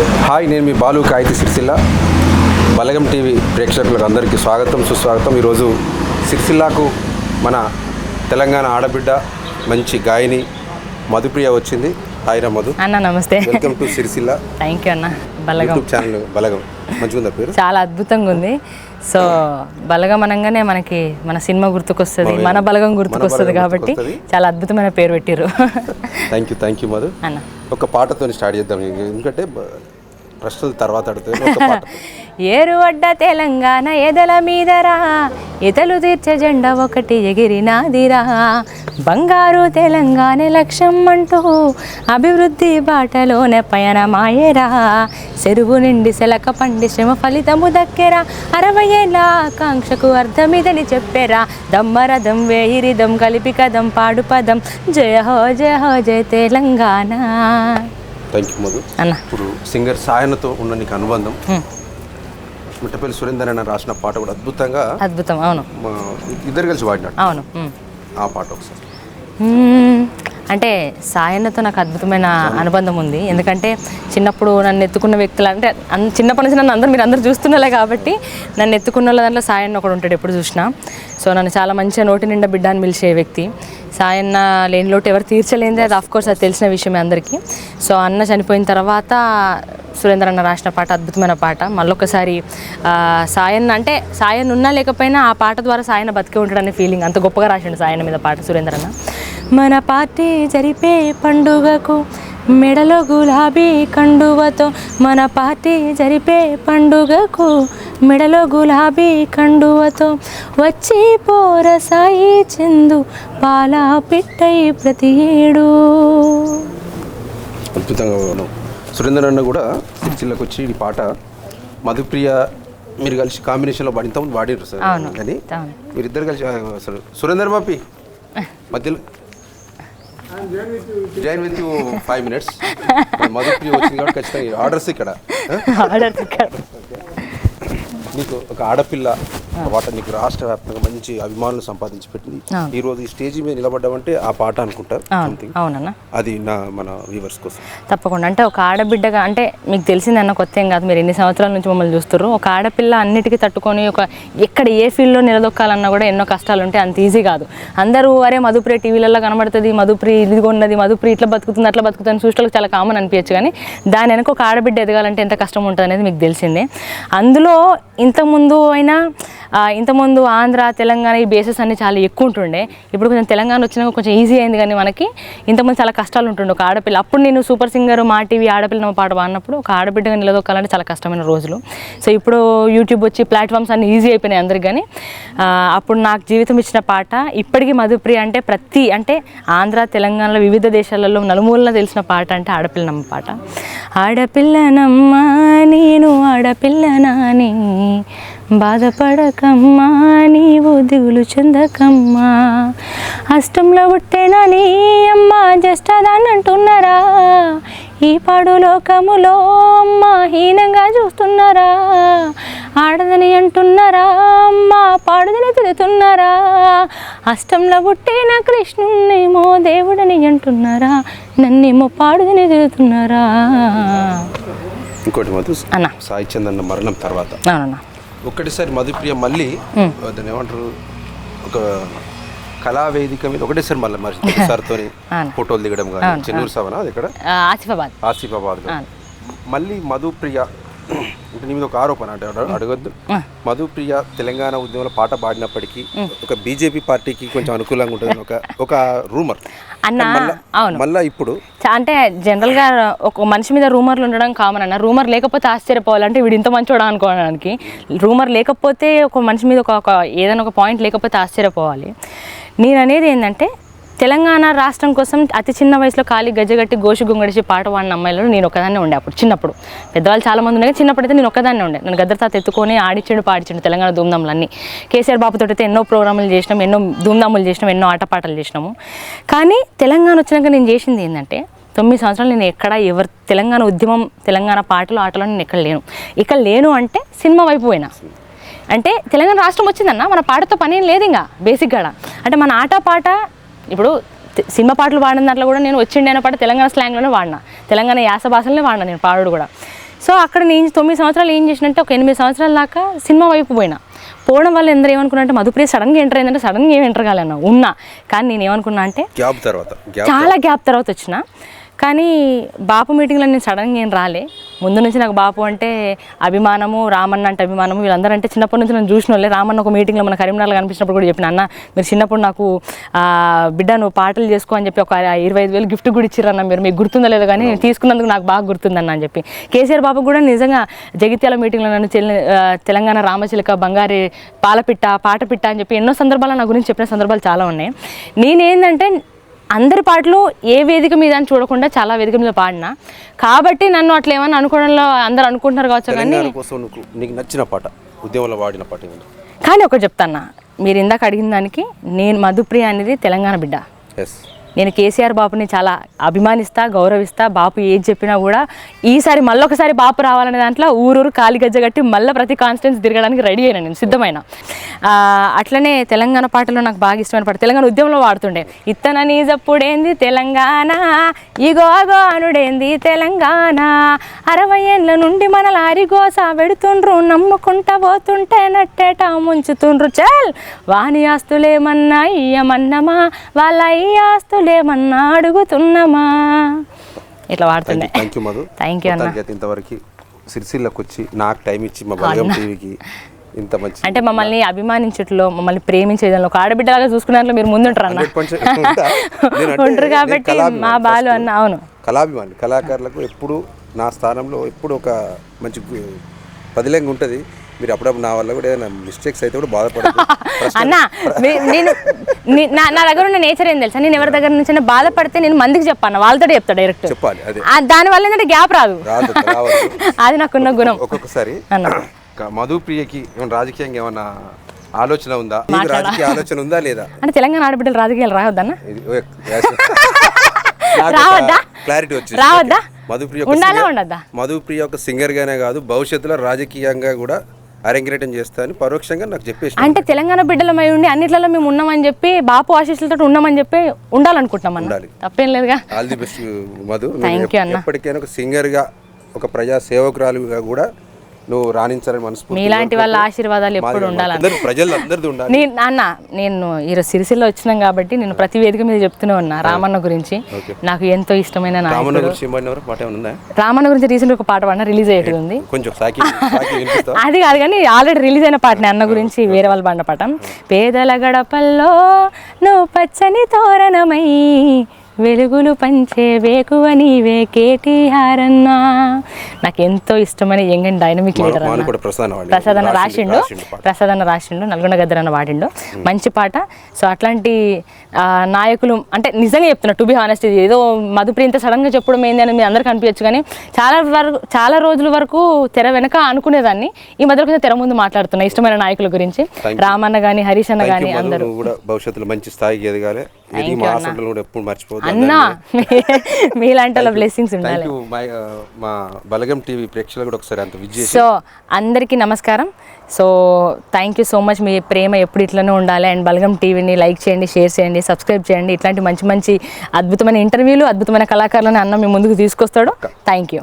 Hi నేను మీ బాలు కాయితి సిరిసిల్ల బలగం టీవీ ప్రేక్షకులకు అందరికీ స్వాగతం సుస్వాగతం. ఈరోజు సిరిసిల్లాకు మన తెలంగాణ ఆడబిడ్డ మంచి గాయని మధుప్రియ వచ్చింది. హాయ్ రా మధు అన్న నమస్తే. Welcome to Sircilla thank you అన్న. బలగం. ఛానల్ బలగం. మంచిగుందా పేరు? చాలా అద్భుతంగా ఉంది సో బలగం అనగానే మనకి మన సినిమా గుర్తుకొస్తుంది మన- బలగం గుర్తుకొస్తుంది కాబట్టి. చాలా అద్భుతమైన పేరు పెట్టిర్రు. Thank you thank you Madhu అన్న. ఒక పాటతో స్టార్ట్ చేద్దాం. ఎందుకంటే ప్రశ్నలు తర్వాత ఏరు అడ్డ తెలంగాణ ఎదల మీదరా ఇతలు తీర్చే జెండా ఒకటి ఎగిరినాదిరా బంగారు తెలంగాణ లక్ష్యం అంటూ అభివృద్ధి బాటలోనే పయనమాయేరా. చెరువు నిండి సెలక పండి శ్రమ ఫలితము దక్కెరా. అరవై ఏళ్ళ ఆకాంక్షకు అర్థమిదని చెప్పారా. దమ్మరథం వేయిరిదం కలిపి కదం పాడు పదం. జయ హో జయ హో జయ తెలంగాణ. Thank you Madhu. అన్న. ఇప్పుడు సింగర్ సాయనతో ఉన్న నీకు అనుబంధం. మిట్టపల్లి సురేందర్ అన్న రాసిన పాట కూడా అద్భుతంగా అద్భుతం అవును. ఇద్దరు కలిసి పాడినట్టు. అవును. ఆ పాట ఒకసారి. అంటే సాయన్నతో నాకు అద్భుతమైన అనుబంధం ఉంది. ఎందుకంటే చిన్నప్పుడు నన్ను ఎత్తుకున్న వ్యక్తులు అంటే చిన్నప్పటి నుంచి నన్ను అందరూ మీరు అందరూ చూస్తున్నలే కాబట్టి నన్ను ఎత్తుకున్న వాళ్ళ దాంట్లో సాయన్న ఒకడు ఉంటాడు ఎప్పుడు చూసినా. సో నన్ను చాలా మంచిగా నోటి నిండా బిడ్డ అని పిలిచే వ్యక్తి. సాయన్న లేని లోటు ఎవరు తీర్చలేనిదే. అది కోర్స్ అది తెలిసిన విషయమే అందరికీ. సో అన్న చనిపోయిన తర్వాత సురేంద్ర అన్న రాసిన పాట అద్భుతమైన పాట. మళ్ళొకసారి సాయన్న అంటే సాయన్న ఉన్నా లేకపోయినా ఆ పాట ద్వారా సాయన్న బతికే ఉంటాడనే ఫీలింగ్ అంత గొప్పగా రాసిండు సాయన్న మీద పాట సురేంద్ర అన్న. మన పార్టీ జరిపే పండుగకు మెడలో గులాబీ కండువతో మన పార్టీ జరిపే పండుగకు మెడలో గులాబీ కండువతో వచ్చి పోర సాయి చందు పాల పిట్టై ప్రతి ఏడు. అద్భుతంగా సురేందర్ అన్న కూడా సిరిసిల్లకు వచ్చి ఈ పాట మధుప్రియ మీరు కలిసి కాంబినేషన్లో పాడి ఇంతకుముందు పాడిర్రు సార్. కానీ. మీరిద్దరు కలిసి సురేందర్ బాపి మధ్యలో join with you five minutes Madhupriya వచ్చింది కాబట్టి ఖచ్చితంగా ఆర్డర్స్ ఇక్కడ ఆ? ఆర్డర్ ఇక్కడ. నీకు ఒక ఆడపిల్ల పాట నీకు రాష్ట్ర వ్యాప్తంగా మంచి అభిమానులు సంపాదించి పెట్టింది. ఈ రోజు ఈ స్టేజ్ మీద నిలబడ్డామంటే ఆ పాట అనుకుంటా అవునన్నా. అది నా మన వ్యూవర్స్ కోసం. తప్పకుండా. అంటే ఒక ఆడబిడ్డగా అంటే మీకు తెలిసిందన్న కొత్త ఏం కాదు మీరు ఎన్ని సంవత్సరాల నుంచి మమ్మల్ని చూస్తారు ఒక ఆడపిల్ల అన్నిటికీ తట్టుకొని ఒక ఎక్కడ ఏ ఫీల్డ్లో నిలదొక్కాలన్నా కూడా ఎన్నో కష్టాలు ఉంటాయి అంత ఈజీ కాదు. అందరూ అరే మధుప్రియ టీవీలలో కనబడుతుంది మధుప్రి ఇది ఉన్నది మధుప్రి ఇట్లా బతుకుతుంది అట్లా బతుకుతుంది చూసేలకు చాలా కామన్ అనిపించచ్చు కానీ దాని వెనక ఒక ఆడబిడ్డ ఎదగాలంటే ఎంత కష్టం ఉంటుంది అనేది మీకు తెలిసిందే. అందులో ఇంతకుముందు అయినా ఇంతకుముందు ఆంధ్ర తెలంగాణ ఈ బేసెస్ అన్ని చాలా ఎక్కువ ఉంటుండే. ఇప్పుడు కొంచెం తెలంగాణ వచ్చినాక కొంచెం ఈజీ అయింది కానీ మనకి ఇంతకుముందు చాలా కష్టాలు ఉంటుండే. ఒక ఆడపిల్ల అప్పుడు నేను సూపర్ సింగర్ మా టీవీ ఆడపిల్ల పాట పాడినప్పుడు ఒక ఆడబిడ్డగా నిలదొక్కాలంటే చాలా కష్టమైన రోజులు. సో ఇప్పుడు యూట్యూబ్ వచ్చి ప్లాట్ఫామ్స్ అన్ని ఈజీ అయిపోయినాయి అందరికి కానీ అప్పుడు నాకు జీవితం ఇచ్చిన పాట ఇప్పటికీ మధుప్రియ అంటే ప్రతి అంటే ఆంధ్ర తెలంగాణలో వివిధ దేశాలలో నలుమూలన తెలిసిన పాట అంటే ఆడపిల్ల నమ్మ పాట. ఆడపిల్లనమ్మా నేను ఆడపిల్లనాని బాధపడకమ్మా నీవు దిగులు చెందకమ్మా. అష్టంలో పుట్టేనా నీ అమ్మ జస్టదాన్ని అంటున్నారా ఈ పాడు లోకములో అమ్మ హీనంగా చూస్తున్నారా? ఆడదని అంటున్నారా? అమ్మ పాడుదని తిరుగుతున్నారా అష్టంలో పుట్టిన కృష్ణున్నేమో దేవుడని అంటున్నారా? నన్నేమో పాడుదని తిరుగుతున్నారా ఇంకోటి అన్న. సాయి చందన్న మరణం తర్వాత. అవునన్నా. ఒక్కటిసారి మధుప్రియ మళ్ళీ దాన్ని ఏమంటారు ఒక కళా వేదిక మీద ఒకటేసారి మళ్ళీ మరి సార్తో. ఫోటోలు దిగడం కానీ చెన్నూరు అది ఇక్కడ? ఆసిఫాబాద్. ఆసిఫాబాద్. మళ్ళీ మధుప్రియ అంటే నీ మీద ఒక ఆరోపణ అంటే అడ- అడగొద్దు. మధుప్రియ తెలంగాణ ఉద్యమంలో పాట పాడినప్పటికీ ఒక బీజేపీ పార్టీకి కొంచెం అనుకూలంగా ఉంటుంది ఒక ఒక రూమర్. అన్న అవును. మళ్ళా ఇప్పుడు అంటే జనరల్గా ఒక మనిషి మీద రూమర్లు ఉండడం కామన్ అన్న. రూమర్ లేకపోతే ఆశ్చర్యపోవాలంటే వీడు ఇంత మంచోడా అనుకోవడానికి. రూమర్ లేకపోతే ఒక మనిషి మీద ఒక ఒక ఏదైనా ఒక పాయింట్ లేకపోతే ఆశ్చర్యపోవాలి. నేను అనేది ఏంటంటే తెలంగాణ రాష్ట్రం కోసం అతి చిన్న వయసులో ఖాళీ గజగట్టి గోషి గుంగడిచి పాట పాడిన అమ్మాయిలు నేను ఒకదాన్నే ఉండే అప్పుడు చిన్నప్పుడు. పెద్దవాళ్ళు చాలామంది ఉండే కానీ చిన్నప్పుడైతే నేను ఒకదాన్నే ఉండే. నన్ను గద్దర్ తాత ఎత్తుకొని ఆడిచ్చిండు పాడిచ్చిండు తెలంగాణ ధూమ్ధాములు కేసీఆర్ బాబుతో అయితే ఎన్నో ప్రోగ్రాములు చేసినాం ఎన్నో ధూమ్ధాములు చేసినాం ఎన్నో ఆటపాటలు చేసినాము. కానీ తెలంగాణ వచ్చినాక నేను చేసింది ఏంటంటే తొమ్మిది సంవత్సరాలు నేను ఎక్కడ ఎవరు తెలంగాణ ఉద్యమం తెలంగాణ పాటలు ఆటలు నేను ఎక్కడ లేను. ఇక్కడ లేను అంటే సినిమా వైపు పోయినా. అంటే తెలంగాణ రాష్ట్రం వచ్చిందన్న మన పాటతో పని ఏం లేదు ఇంకా బేసిక్గా. అంటే మన ఆట పాట ఇప్పుడు సినిమా పాటలు పాడిన దాంట్లో కూడా నేను వచ్చిండే పాట తెలంగాణ స్లాంగ్లోనే వాడినా. తెలంగాణ యాస భాషలోనే వాడినా నేను పాడు కూడా. సో అక్కడ నేను తొమ్మిది సంవత్సరాలు ఏం చేసినంటే ఒక ఎనిమిది సంవత్సరాల దాకా సినిమా వైపు పోయినా. పోవడం వల్ల ఎందరూ ఏమనుకున్నా అంటే మధుప్రియ సడన్గా ఎంటర్ అయిందంటే సడన్గా ఏం ఎంటర్ కాలేను ఉన్నా. కానీ నేను ఏమనుకున్నా అంటే గ్యాప్ తర్వాత చాలా గ్యాప్ తర్వాత వచ్చిన. కానీ బాపు మీటింగ్లో నేను సడన్గా ఏం రాలే. ముందు నుంచి నాకు బాపు అంటే అభిమానము రామన్న అంటే అభిమానము వీళ్ళందరూ అంటే చిన్నప్పటి నుంచి నేను చూసిన వాళ్ళే. రామన్న ఒక మీటింగ్లో మన కరీంనగర్లో కనిపించినప్పుడు కూడా చెప్పిన అన్న మీరు చిన్నప్పుడు నాకు బిడ్డ నువ్వు పాటలు చేసుకో అని చెప్పి ఒక ఇరవై ఐదు వేలు గిఫ్ట్ కూడా ఇచ్చిరన్న మీరు. మీకు గుర్తుందో లేదో కానీ తీసుకున్నందుకు నాకు బాగా గుర్తుందన్న అని చెప్పి. కేసీఆర్ బాబు కూడా నిజంగా జగిత్యాల మీటింగ్లో నన్ను తెలంగాణ రామచిలక బంగారి పాలపిట్ట పాటపిట్ట అని చెప్పి ఎన్నో సందర్భాలు నా గురించి చెప్పిన సందర్భాలు చాలా ఉన్నాయి. నేనేందంటే అందరి పాటలు ఏ వేదిక మీద అని చూడకుండా చాలా వేదిక మీద పాడినా. కాబట్టి నన్ను అట్లా ఏమన్నా అనుకోవడంలో అందరు అనుకుంటున్నారు కావచ్చు కానీ కోసం నీకు నచ్చిన పాట ఉద్యమంలో వాడిన పాట కానీ ఒకటి చెప్తాన్నా. మీరు ఇందాక అడిగిన దానికి నేను మధుప్రియ అనేది తెలంగాణ బిడ్డ. నేను కేసీఆర్ బాపుని చాలా అభిమానిస్తా గౌరవిస్తా బాపు ఏది చెప్పినా కూడా ఈసారి మళ్ళొకసారి బాపు రావాలనే దాంట్లో ఊరూరు కాలి గజ్జ కట్టి మళ్ళీ ప్రతి కాన్స్టిట్యూన్స్ తిరగడానికి రెడీ అయినా నేను సిద్ధమైన. అట్లనే తెలంగాణ పాటలో నాకు బాగా ఇష్టమైన పాట. తెలంగాణ ఉద్యమంలో వాడుతుండే ఇత్తన నీజప్పుడేంది తెలంగాణ? ఇగో అనుడేంది తెలంగాణ? అరవై ఏళ్ళ నుండి మన లారీ పెడుతుండ్రు నమ్ముకుంటా పోతుంటే నట్టేట ముంచుతుండ్రు. చల్! వాని ఆస్తులేమన్నా ఇయ్యమన్నమా? వాళ్ళ ఈ ఆస్తులేమన్నా అడుగుతున్నామా? ఇట్లా వాడుతుండే. Thank you Madhu. Thank you అన్న. ఇంతవరకు సిరిసిల్లకు వచ్చి నాకు టైం ఇచ్చి మా బలగం టీవీకి ఇంత మంచి అంటే మమ్మల్ని అభిమానించట్లో మమ్మల్ని ప్రేమించేదానిలో ఒక ఆడబిడ్డలాగా చూసుకునేట్లో మీరు ముందుంటారు అన్న 100% ఉంటా. నేనంటే ఉంటారు కాబట్టి మా బాలు. అన్న అవును. కళాభిమాని కళాకారులకు ఎప్పుడు నా స్థానంలో ఎప్పుడు ఒక మంచి పదిలంగా ఉంటుంది. మీరు అప్పుడప్పుడు నా వల్ల కూడా ఏదైనా మిస్టేక్స్ అయితే కూడా బాధపడదు అన్న నేను నీ- దగ్గర ఉన్న నేచర్ ఏం తెలుసా? నేను ఎవరి దగ్గర నుంచి బాధపడితే నేను మందికి చెప్పాను? వాళ్ళతో చెప్తా డైరెక్ట్ చెప్పాలి అదే. దానివల్ల ఏంటంటే గ్యాప్ రాదు. అది నాకున్న గుణం. ఒక్కొక్కసారి అన్న. క- మధుప్రియకి ఏమైనా రాజకీయంగా ఏమన్నా ఆలోచన ఉందా? రాజకీయ ఆలోచన ఉందా లేదా? అంటే తెలంగాణ ఆడబిడ్డలు రాజకీయాలు రావద్దన్న? రావద్దా? క్లారిటీ వచ్చింది రావద్దా? మధుప్రియ ఉండాలా ఉండద్దా? మధుప్రియ ఒక సింగర్ గానే కాదు భవిష్యత్తులో రాజకీయంగా కూడా అరంగేటం చేస్తా అని పరోక్షంగా నాకు చెప్పేసి అంటే తెలంగాణ బిడ్డలమై ఉండి అన్నిట్లలో మేము ఉన్నామని చెప్పి బాపు ఆశీస్సులతో ఉన్నామని చెప్పి ఉండాలనుకుంటున్నాం అన్న ఉండాలి. తప్పేం లేదుగా ఆల్ ది బెస్ట్ మధు. ఎప్పటికైనా ఒక సింగర్గా ఒక ప్రజా సేవకురాలుగా కూడా నువ్వు రాణించాలని మనస్ఫూర్తిగా మీలాంటి వాళ్ళ ఆశీర్వాదాలు ఎప్పుడు మాది- ఉండాలని అందరూ ప్రజలు అందరిది ఉండాలి. నేను అన్న నేను ఈరోజు సిరిసిల్ల వచ్చినాం కాబట్టి నేను ప్రతి వేదిక మీద చెప్తూనే ఉన్నా రామన్న గురించి. నాకు ఎంతో ఇష్టమైన రామన్న గురించి పాట రామన్న గురించి రీసెంట్ ఒక పాట పాడిన రిలీజ్ అయ్యేది ఉంది కొంచెం అది కాదు కానీ ఆల్రెడీ రిలీజ్ అయిన పాటనే అన్న గురించి వేరే వాళ్ళు పాడిన పాట. పేదల గడపల్లో నువ్వు పచ్చని తోరణమై వెలుగులు పంచే వేకువ నీవే కేటీఆర్ అన్నా నాకు ఎంతో ఇష్టమైన యంగ్ అండ్ డైనమిక్ లీడర్ మాను అన్న. కూడా ప్రసాద్ వాడి ప్రసాద్ అన్న రాసిండు రాసిండు. పాట. ప్రసాద్ అన్న రాసిండు నల్గొండ గద్దర్ అన్న వాడిండు. మంచి పాట. సో అట్లాంటి నాయకులు అంటే నిజంగా చెప్తున్నా టు బి హానెస్ట్ ఇది ఏదో మధుప్రియ ఇంత సడన్గా చెప్పడం ఏంది అని మీ అందరికీ అనిపించచ్చు కానీ చాలా వరకు చాలా రోజుల వరకు తెర వెనక అనుకునేదాన్ని. ఈ మధ్యలో కొంచెం తెర ముందు మాట్లాడుతున్నా ఇష్టమైన నాయకుల గురించి. రామన్న కానీ హరీష్ అన్న కానీ. అందరూ. కూడా భవిష్యత్తులో మంచి స్థాయికి ఎదగాలి. ఎప్పుడు మర్చిపోవద్దు. అన్నా మీలాంటి బ్లెస్సింగ్స్ ఉండాలి. యూ మై మా బలగం టీవీ ప్రేక్షకులు కూడా ఒకసారి అంత సో అందరికీ నమస్కారం. So thank you so much మీ ప్రేమ ఎప్పుడు ఇట్లనే ఉండాలి. అండ్ బలగం టీవీని లైక్ చేయండి షేర్ చేయండి సబ్స్క్రైబ్ చేయండి. ఇట్లాంటి మంచి మంచి అద్భుతమైన ఇంటర్వ్యూలు అద్భుతమైన కళాకారులను అన్న మీ ముందుకు తీసుకొస్తాడు. Thank you